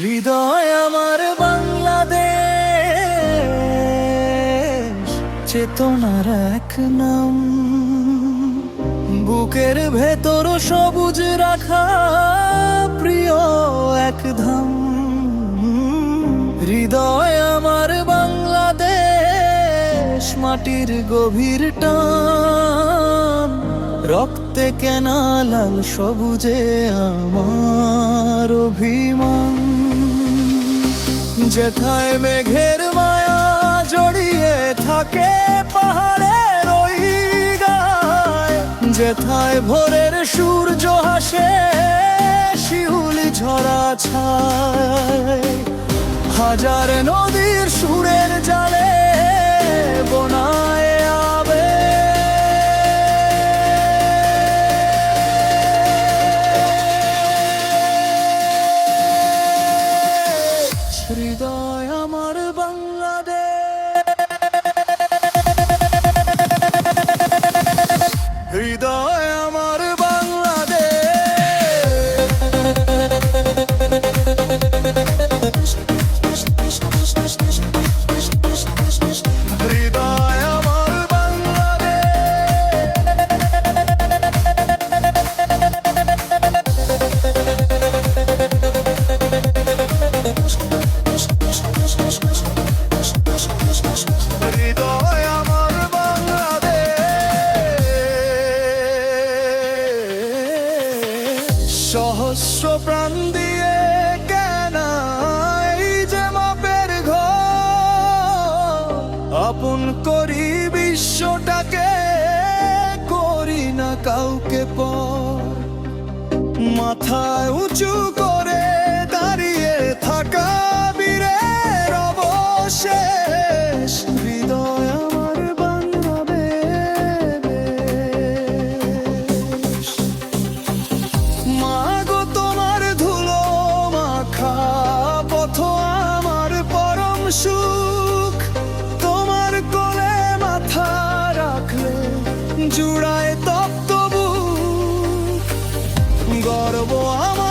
হৃদয় আমার বাংলাদেশ, চেতনার এক নাম। বুকের ভেতর সবুজ রাখা প্রিয় এক ধাম। হৃদয় আমার বাংলাদেশ, মাটির গভীর টান। রক্তে কেনা লাল সবুজে আমার অভিমান। যেথায় মেঘের মায়া জড়িয়ে থাকে পাহাড়ের ওই গায়, যেথায় ভোরের সূর্য হাসে শিউলি ঝরা ছায়। হাজার নদীর সুরের জালে হৃদয় আমার বাংলাদেশ হৃদয় আমার বাংলাদেশ সহস্র প্রাণ দিয়ে কেন যে মাপের ঘর। আপন করি বিশ্বটাকে, করি না কাউকে পর। মাথায় উঁচু করে জুড়ায় তপ্ত বুক গর্ব আমার